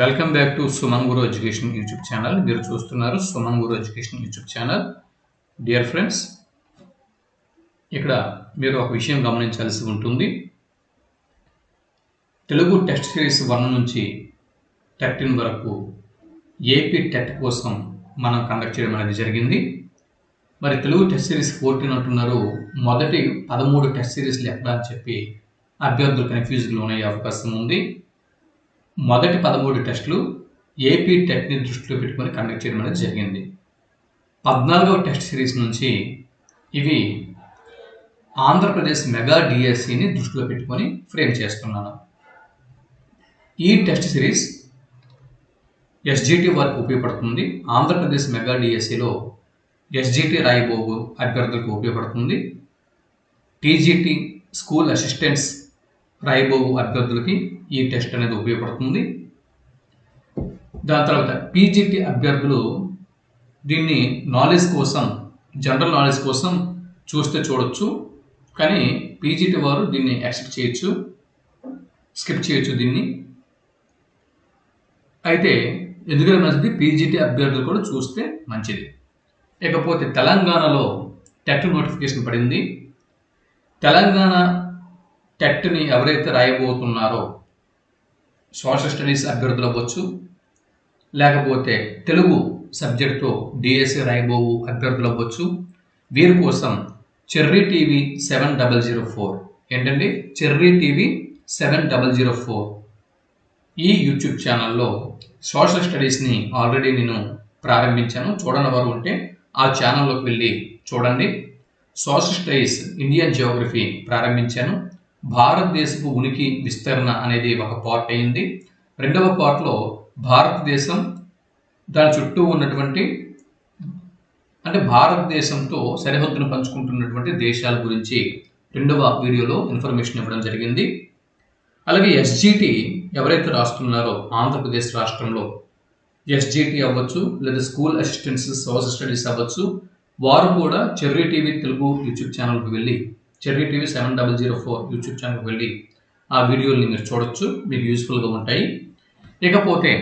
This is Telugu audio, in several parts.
Welcome back to Suman Guru education YouTube channel మీరు చూస్తున్నారు Suman Guru education YouTube channel dear friends ఇక్కడ మీరు ఒక విషయం గమనించాల్సి ఉంటుంది. తెలుగు టెస్ట్ సిరీస్ వన్ నుంచి థర్టీన్ వరకు ఏపీ టెట్ కోసం మనం కండక్ట్ చేయడం అనేది జరిగింది. మరి తెలుగు టెస్ట్ సిరీస్ ఫోర్టీన్ అంటున్నారు. మొదటి పదమూడు టెస్ట్ సిరీస్లు ఎక్కడ అని చెప్పి అభ్యర్థులు కన్ఫ్యూజ్లో అయ్యే అవకాశం ఉంది. మొదటి పదమూడు టెస్టులు ఏపీ టెట్ని దృష్టిలో పెట్టుకొని కండక్ట్ చేయడం అనేది జరిగింది. పద్నాలుగవ టెస్ట్ సిరీస్ నుంచి ఇవి ఆంధ్రప్రదేశ్ మెగా డిఎస్సిని దృష్టిలో పెట్టుకొని ఫ్రేమ్ చేస్తున్నాను. ఈ టెస్ట్ సిరీస్ ఎస్జిటి వారికి ఉపయోగపడుతుంది. ఆంధ్రప్రదేశ్ మెగా డిఎస్సిలో ఎస్జిటి రాయబోగు అభ్యర్థులకు ఉపయోగపడుతుంది. టీజీటీ స్కూల్ అసిస్టెంట్స్ రాయబోగు అభ్యర్థులకి ఈ టెస్ట్ అనేది ఉపయోగపడుతుంది. దాని తర్వాత పీజీటీ అభ్యర్థులు దీన్ని నాలెడ్జ్ కోసం జనరల్ నాలెడ్జ్ కోసం చూస్తే చూడొచ్చు. కానీ పీజీటీ వారు దీన్ని యాక్సెప్ట్ చేయొచ్చు స్కిప్ చేయొచ్చు దీన్ని. అయితే ఎందుకంటే మంచిది? పీజీటీ అభ్యర్థులు కూడా చూస్తే మంచిది. ఇకపోతే తెలంగాణలో టెట్ నోటిఫికేషన్ పడింది. తెలంగాణ టెట్ని ఎవరైతే రాయబోతున్నారో సోషల్ స్టడీస్ అభ్యర్థులు అవ్వచ్చు లేకపోతే తెలుగు సబ్జెక్టుతో డిఎస్సి రాయబోవు అభ్యర్థులు అవ్వచ్చు. వీరి కోసం Cherry TV seven double zero four. ఏంటండి? Cherry TV seven double zero four. ఈ యూట్యూబ్ ఛానల్లో సోషల్ స్టడీస్ని ఆల్రెడీ నేను ప్రారంభించాను. చూడని వారు ఉంటే ఆ ఛానల్లోకి వెళ్ళి చూడండి. సోషల్ స్టడీస్ ఇండియన్ జియోగ్రఫీ ప్రారంభించాను. భారతదేశపు ఉనికి విస్తరణ అనేది ఒక పార్ట్ అయింది. రెండవ పార్ట్లో భారతదేశం దాని చుట్టూ ఉన్నటువంటి అంటే భారతదేశంతో సరిహద్దును పంచుకుంటున్నటువంటి దేశాల గురించి రెండవ వీడియోలో ఇన్ఫర్మేషన్ ఇవ్వడం జరిగింది. అలాగే ఎస్జిటి ఎవరైతే రాస్తున్నారో ఆంధ్రప్రదేశ్ రాష్ట్రంలో ఎస్జిటి అవ్వచ్చు లేదా స్కూల్ అసిస్టెంట్స్ సోషల్ స్టడీస్ అవ్వచ్చు వారు కూడా చెర్రీ టీవీ తెలుగు యూట్యూబ్ ఛానల్కి వెళ్ళి Cherry TV seven double zero four YouTube ఛానల్కి వెళ్ళి ఆ వీడియోల్ని మీరు చూడొచ్చు మీకు యూస్ఫుల్గా ఉంటాయి. ఇకపోతే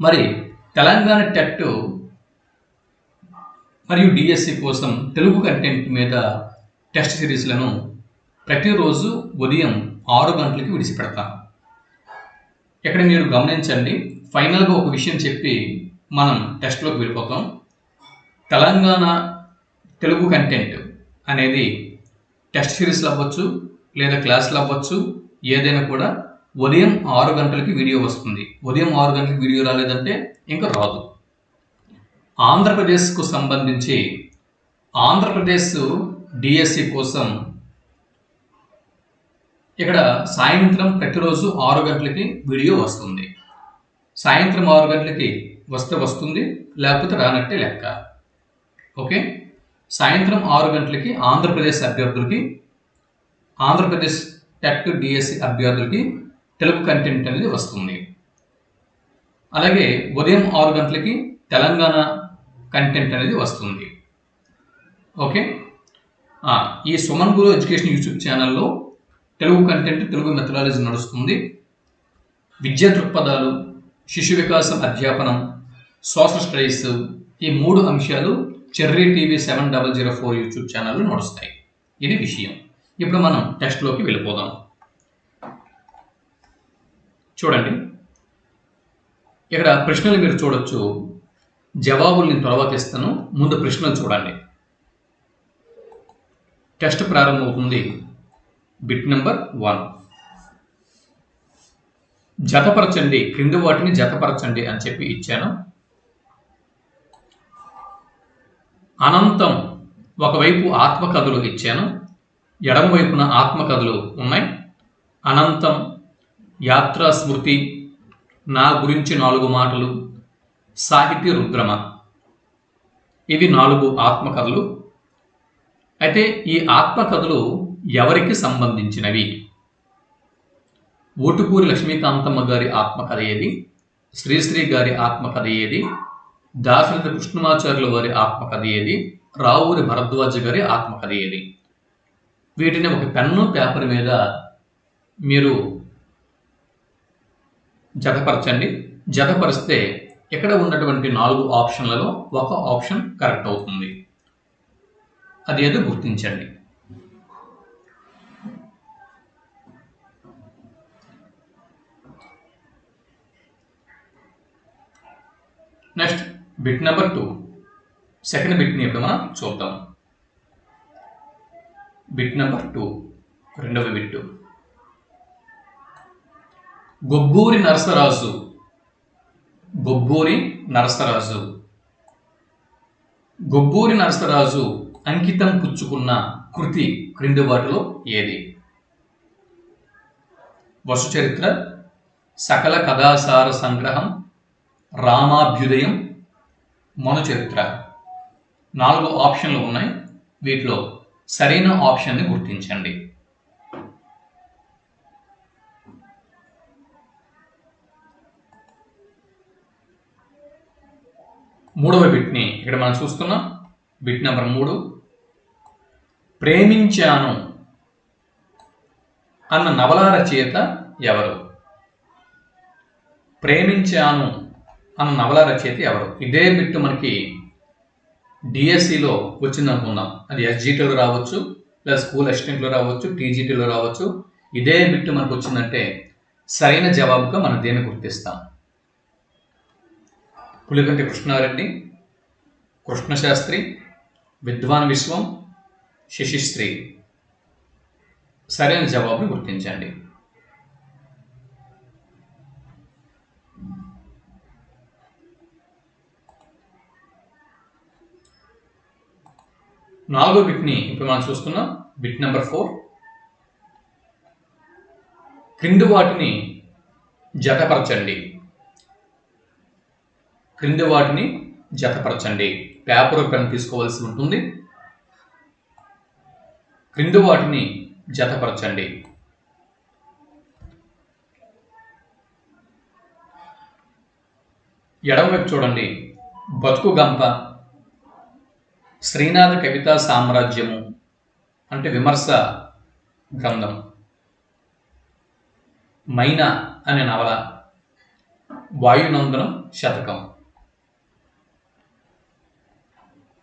మరి తెలంగాణ టెట్ మరియు డిఎస్సి కోసం తెలుగు కంటెంట్ మీద టెస్ట్ సిరీస్లను ప్రతిరోజు ఉదయం ఆరు గంటలకి విడిచిపెడతాను ఇక్కడ మీరు గమనించండి ఫైనల్గా ఒక విషయం చెప్పి మనం టెస్ట్లోకి వెళ్ళిపోతాం. తెలంగాణ తెలుగు కంటెంట్ అనేది టెస్ట్ సిరీస్లు అవ్వచ్చు లేదా క్లాసులు అవ్వచ్చు ఏదైనా కూడా ఉదయం ఆరు గంటలకి వీడియో వస్తుంది. ఉదయం ఆరు గంటలకి వీడియో రాలేదంటే ఇంకా రాదు. ఆంధ్రప్రదేశ్కు సంబంధించి ఆంధ్రప్రదేశ్ డిఎస్సి కోసం ఇక్కడ సాయంత్రం ప్రతిరోజు ఆరు గంటలకి వీడియో వస్తుంది. సాయంత్రం ఆరు గంటలకి వస్తే వస్తుంది లేకపోతే రానట్టే లెక్క. ఓకే? సాయంత్రం ఆరు గంటలకి ఆంధ్రప్రదేశ్ అభ్యర్థులకి ఆంధ్రప్రదేశ్ టెక్ డిఎస్సి అభ్యర్థులకి తెలుగు కంటెంట్ అనేది వస్తుంది. అలాగే ఉదయం ఆరు గంటలకి తెలంగాణ కంటెంట్ అనేది వస్తుంది. ఓకే? ఈ సుమన్ గురు ఎడ్యుకేషన్ యూట్యూబ్ ఛానల్లో తెలుగు కంటెంట్ తెలుగు మెథడాలజీ నడుస్తుంది. విద్యా దృక్పథాలు శిశు వికాసం అధ్యాపనం సోషల్ స్టడీస్ ఈ మూడు అంశాలు Cherry TV seven double zero four YouTube channel నడుస్తాయి. ఇది విషయం. ఇప్పుడు మనం టెస్ట్లోకి వెళ్ళిపోదాం. చూడండి. ఇక్కడ ప్రశ్నలు మీరు చూడొచ్చు. జవాబులు నేను తర్వాత ఇస్తాను. ముందు ప్రశ్నలు చూడండి. టెస్ట్ ప్రారంభమవుతుంది. Bit number one. జతపరచండి. క్రింది వాటిని జతపరచండి అని చెప్పి ఇచ్చాను. అనంతం ఒకవైపు ఆత్మకథలు ఇచ్చాను ఎడమ వైపున ఆత్మకథలు ఉన్నాయి. అనంతం యాత్రా స్మృతి నా గురించి నాలుగు మాటలు సాహితీ రుద్రమ. ఇవి నాలుగు ఆత్మకథలు. అయితే ఈ ఆత్మకథలు ఎవరికి సంబంధించినవి? ఓటుకూరి లక్ష్మీకాంతమ్మ గారి ఆత్మకథ ఏది? శ్రీశ్రీ గారి ఆత్మకథ ఏది? దాశరథి కృష్ణమాచార్యుల వారి ఆత్మకథ ఏది? రావూరి భరద్వాజ గారి ఆత్మకథ ఏది? వీటిని ఒక పెన్ను పేపర్ మీద మీరు జతపరచండి. జతపరిస్తే ఇక్కడ ఉన్నటువంటి నాలుగు ఆప్షన్లలో ఒక ఆప్షన్ కరెక్ట్ అవుతుంది. అది ఏదో గుర్తించండి. Next bit number two. Second బిట్ని ఇప్పుడు మనం చూద్దాం. బిట్ నెంబర్ టూ రెండవ బిట్టు. గొబ్బూరి నరసరాజు. గొబ్బూరి నరసరాజు. గొబ్బూరి నరసరాజు అంకితం పుచ్చుకున్న కృతి క్రింది వాటిలో ఏది? వసు చరిత్ర సకల కథాసార సంగ్రహం రామాభ్యుదయం చరిత్ర. నాలుగు ఆప్షన్లు ఉన్నాయి. వీటిలో సరైన ఆప్షన్ని గుర్తించండి. మూడవ బిట్ని ఇక్కడ మనం చూస్తున్నాం. బిట్ నెంబర్ మూడు. ప్రేమించాను అన్న నవల రచయిత ఎవరు? ప్రేమించాను అన్న నవల రచయిత ఎవరు? ఇదే బిట్టు మనకి డిఎస్సిలో వచ్చింది అనుకుందాం అది ఎస్జిటీలో రావచ్చు లేదా స్కూల్ అసిస్టెంట్లో రావచ్చు టీజీటీలో రావచ్చు. ఇదే బిట్టు మనకు వచ్చిందంటే సరైన జవాబుగా మనం దేన్ని గుర్తిస్తాం? పులికంటి కృష్ణారెడ్డి కృష్ణశాస్త్రి విద్వాన్ విశ్వం శశిశ్రీ. సరైన జవాబుని గుర్తించండి. నాలుగో బిట్ని ఇప్పుడు మనం చూస్తున్నాం. Bit number four. క్రింది వాటిని జతపరచండి. క్రింది వాటిని జతపరచండి. పేపర్ పెన్ తీసుకోవాల్సి ఉంటుంది. క్రింది వాటిని జతపరచండి. ఎడమవైపు చూడండి. బతుకు గంప శ్రీనాథ కవితా సామ్రాజ్యము అంటే విమర్శ గ్రంథం. మైనా అనే నవల వాయునందనం శతకం.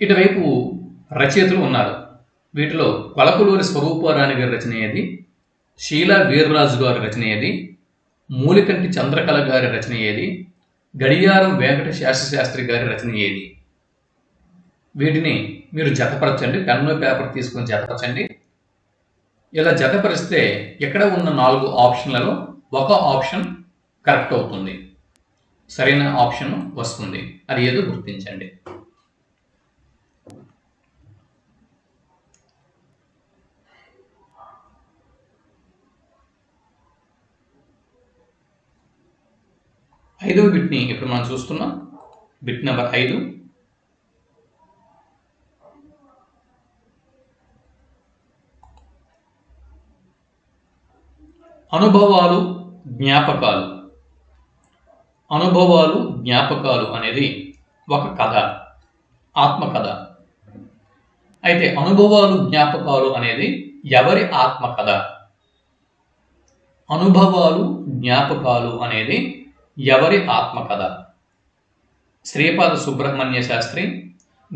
ఇటువైపు రచయితలు ఉన్నారు. వీటిలో కొలకులూరి స్వరూపారాణి గారి రచన ఏది శీలా వీర్రాజు గారి రచన ఏది మూలికంటి చంద్రకళ గారి రచన ఏది గడియారం వెంకట శాస్త్రి గారి రచన ఏది వీటిని మీరు జతపరచండి పెన్ను పేపర్ తీసుకొని జతపరచండి. ఇలా జతపరిస్తే ఇక్కడ ఉన్న నాలుగు ఆప్షన్లలో ఒక ఆప్షన్ కరెక్ట్ అవుతుంది. సరైన ఆప్షన్ వస్తుంది. అది ఏదో గుర్తించండి. ఐదవ బిట్ని ఇప్పుడు మనం చూస్తున్నాం. బిట్ నెంబర్ ఐదు. అనుభవాలు జ్ఞాపకాలు. అనుభవాలు జ్ఞాపకాలు అనేది ఒక కథ ఆత్మకథ. అయితే అనుభవాలు జ్ఞాపకాలు అనేది ఎవరి ఆత్మకథ? అనుభవాలు జ్ఞాపకాలు అనేది ఎవరి ఆత్మకథ? శ్రీపాద సుబ్రహ్మణ్య శాస్త్రి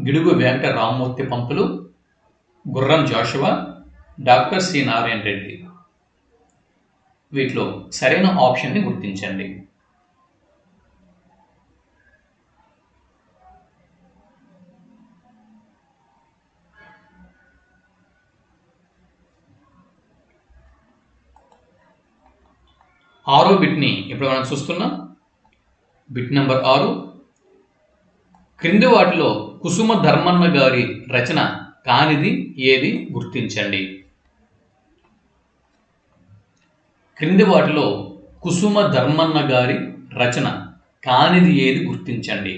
గిడుగు వెంకట రామ్మూర్తి పంతులు గుర్రం జాషువా డాక్టర్ సి నారాయణ రెడ్డి వీటిలో సరైన ఆప్షన్ని గుర్తించండి. ఆరో బిట్ని ఇప్పుడు మనం చూస్తున్నాం. బిట్ నెంబర్ ఆరు. క్రింది వాటిలో కుసుమ ధర్మన్న గారి రచన కానిది ఏది గుర్తించండి. క్రింది వాటిలో కుసుమ ధర్మన్న గారి రచన కానిది ఏది గుర్తించండి.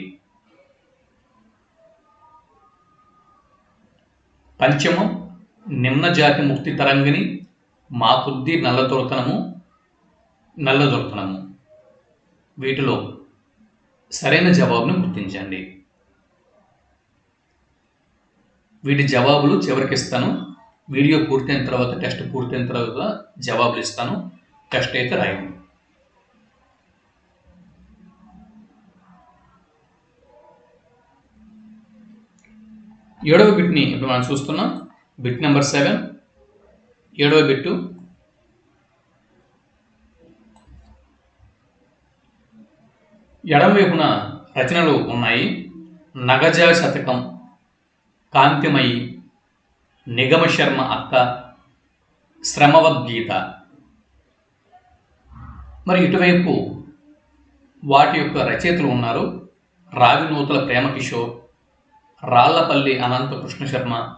పంచమం నిన్న జాతి ముక్తి తరంగిని మా కొద్ది నల్లతొరతనము నల్లదొరతనము వీటిలో సరైన జవాబును గుర్తించండి. వీటి జవాబులు చివరికి ఇస్తాను వీడియో పూర్తయిన తర్వాత టెస్ట్ పూర్తయిన తర్వాత జవాబులు ఇస్తాను. Da steht rein. ఏడవ బిట్ని ఇప్పుడు మనం చూస్తున్నాం. Bit number seven. ఏడవ బిట్టు. ఎడమవైపున రచనలు ఉన్నాయి. నగజ శతకం కాంతిమయి నిగమ శర్మ అక్క శ్రమవద్గీత. మరి ఇటువైపు వాటి యొక్క రచయితలు ఉన్నారు. రావినూతల ప్రేమకిషోర్ రాళ్ళపల్లి అనంత కృష్ణ శర్మ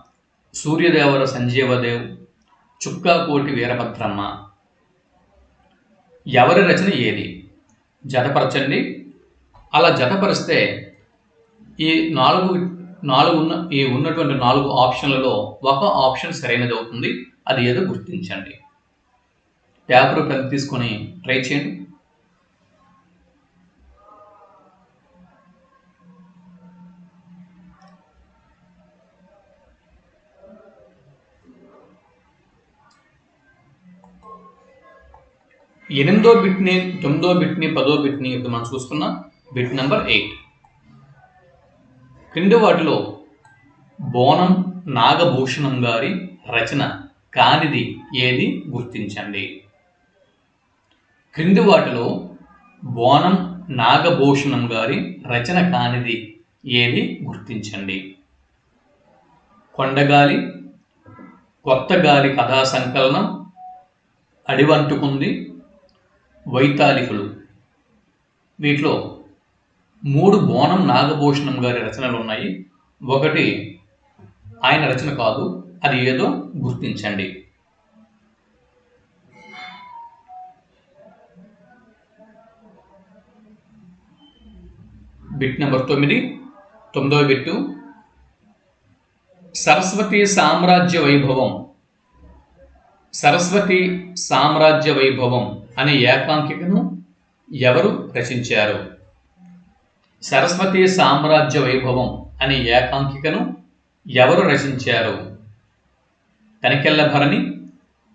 సూర్యదేవర సంజీవదేవ్ చుక్కాకోటి వీరభద్రమ్మ. ఎవరి రచన ఏది? జతపరచండి. అలా జతపరిస్తే ఈ నాలుగు నాలుగు ఉన్న ఈ ఉన్నటువంటి నాలుగు ఆప్షన్లలో ఒక ఆప్షన్ సరైనది అవుతుంది. అది ఏదో గుర్తించండి. పేపర్ పెన్ తీసుకొని ట్రై చేయండి. ఎనిమిదో బిట్ని తొమ్మిదో బిట్ని పదో బిట్ని ఇప్పుడు మనం చూసుకున్నాం బిట్ నెంబర్ ఎయిట్. క్రింది వాటిలో బోనం నాగభూషణం గారి రచన కానిది ఏది గుర్తించండి. క్రింది వాటిలో బోనం నాగభూషణం గారి రచన కానిది ఏది గుర్తించండి. కొండగాలి కొత్త గాలి కథా సంకలనం అడివంటుకుంది వైతాళికులు. వీటిలో మూడు బోనం నాగభూషణం గారి రచనలు ఉన్నాయి. ఒకటి ఆయన రచన కాదు అది ఏదో గుర్తించండి. బిట్ నెంబర్ తొమ్మిది తొమ్మిదవ బిట్టు. సరస్వతి సామ్రాజ్య వైభవం. సరస్వతి సామ్రాజ్య వైభవం అనే ఏకాంకికను ఎవరు రచించారు? సరస్వతి సామ్రాజ్య వైభవం అనే ఏకాంకికను ఎవరు రచించారు? తనికెళ్ళ భరణి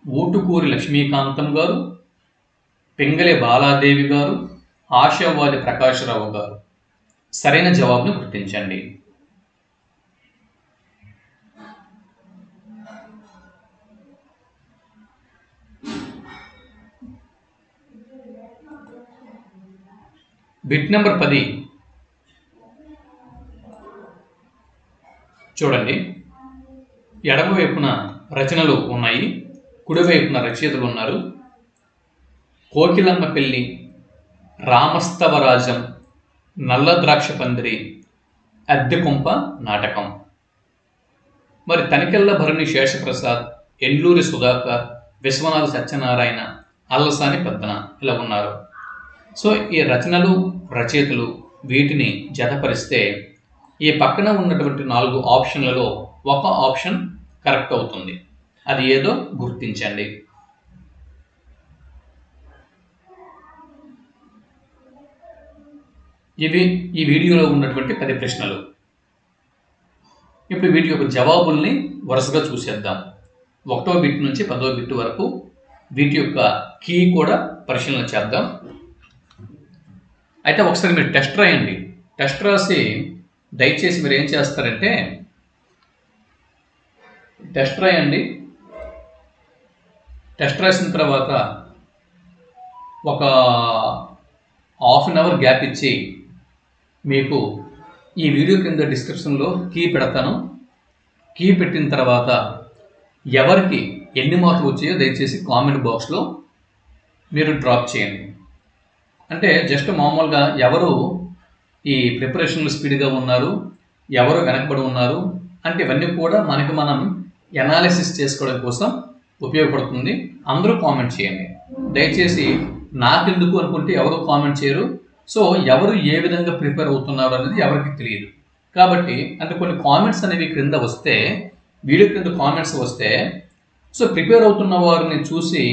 ఊటుకూరి లక్ష్మీకాంతం గారు పింగళి బాలాదేవి గారు ఆశావాది ప్రకాశరావు గారు. సరైన జవాబును గుర్తించండి. బిట్ నెంబర్ పది. చూడండి. ఎడమవైపున రచనలు ఉన్నాయి కుడివైపున రచయితలు ఉన్నారు. కోకిలమ్మ పెళ్ళి రామస్తవరాజం నల్ల ద్రాక్ష పందిరి అద్దెకుంప నాటకం. మరి తనికెళ్ళ భరణి శేషప్రసాద్ ఎండ్లూరి సుధాకర్ విశ్వనాథ సత్యనారాయణ అల్లసాని పెద్దన ఇలా ఉన్నారు. సో ఈ రచనలు రచయితలు వీటిని జతపరిస్తే ఈ పక్కన ఉన్నటువంటి నాలుగు ఆప్షన్లలో ఒక ఆప్షన్ కరెక్ట్ అవుతుంది. అది ఏదో గుర్తించండి. ఇవి ఈ వీడియోలో ఉన్నటువంటి పది ప్రశ్నలు. ఇప్పుడు వీటి యొక్క జవాబుల్ని వరుసగా చూసేద్దాం. ఒకటో బిట్ నుంచి పదో బిట్ వరకు వీటి యొక్క కీ కూడా పరిశీలన చేద్దాం. అయితే ఒకసారి మీరు టెస్ట్ రాయండి. టెస్ట్ రాసి దయచేసి మీరు ఏం చేస్తారంటే టెస్ట్ రాయండి. టెస్ట్ రాసిన తర్వాత ఒక హాఫ్ అన్ అవర్ గ్యాప్ ఇచ్చి మీకు ఈ వీడియో కింద డిస్క్రిప్షన్లో కీ పెడతాను. కీ పెట్టిన తర్వాత ఎవరికి ఎన్ని మార్కులు వచ్చాయో దయచేసి కామెంట్ బాక్స్లో మీరు డ్రాప్ చేయండి. అంటే జస్ట్ మామూలుగా ఎవరు ఈ ప్రిపరేషన్లు స్పీడ్గా ఉన్నారు ఎవరు వెనకబడి ఉన్నారు అంటే ఇవన్నీ కూడా మనకి మనం ఎనాలిసిస్ చేసుకోవడం కోసం ఉపయోగపడుతుంది. అందరూ కామెంట్ చేయండి. దయచేసి నాకెందుకు అనుకుంటే ఎవరు కామెంట్ చేయరు. సో ఎవరు ఏ విధంగా ప్రిపేర్ అవుతున్నారు అనేది ఎవరికి తెలియదు. కాబట్టి అంటే కొన్ని కామెంట్స్ అనేవి క్రింద వస్తే వీడియో క్రింద కామెంట్స్ వస్తే సో ప్రిపేర్ అవుతున్న వారిని చూసి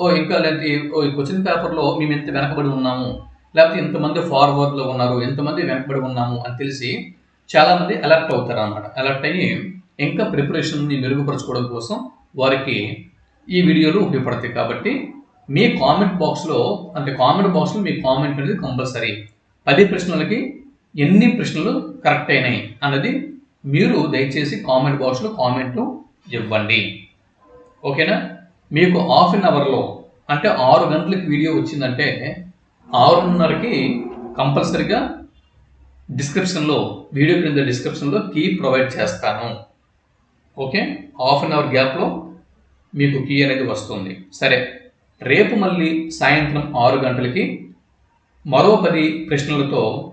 ఓ ఇంకా లేకపోతే ఓ క్వశ్చన్ పేపర్లో మేము ఎంత వెనకబడి ఉన్నాము లేకపోతే ఇంతమంది ఫార్వర్డ్లో ఉన్నారు ఎంతమంది వెనకబడి ఉన్నాము అని తెలిసి చాలామంది అలర్ట్ అవుతారు అన్నమాట. అలర్ట్ అయ్యి ఇంకా ప్రిపరేషన్ని మెరుగుపరచుకోవడం కోసం వారికి ఈ వీడియోలు ఉపయోగపడతాయి. కాబట్టి మీ కామెంట్ బాక్స్లో అంటే కామెంట్ బాక్స్లో మీ కామెంట్ అనేది కంపల్సరీ పది ప్రశ్నలకి ఎన్ని ప్రశ్నలు కరెక్ట్ అయినాయి అన్నది మీరు దయచేసి కామెంట్ బాక్స్లో కామెంట్ ఇవ్వండి. ఓకేనా? మీకు హాఫ్ అన్ అవర్లో అంటే ఆరు గంటలకు వీడియో వచ్చిందంటే ఆరున్నరకి కంపల్సరిగా డిస్క్రిప్షన్లో వీడియో క్రింద డిస్క్రిప్షన్లో కీ ప్రొవైడ్ చేస్తాను. ఓకే? హాఫ్ అన్ అవర్ గ్యాప్లో మీకు కీ అనేది వస్తుంది. సరే. రేపు మళ్ళీ సాయంత్రం ఆరు గంటలకి మరో పది ప్రశ్నలతో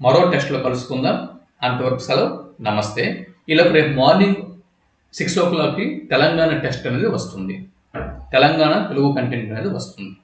మరో టెస్ట్లో కలుసుకుందాం. అంతవరకు సెలవు. నమస్తే. ఇలా రేపు మార్నింగ్ సిక్స్ ఓ క్లాక్కి తెలంగాణ టెస్ట్ అనేది వస్తుంది. తెలంగాణ తెలుగు కంటెంట్ అనేది వస్తుంది.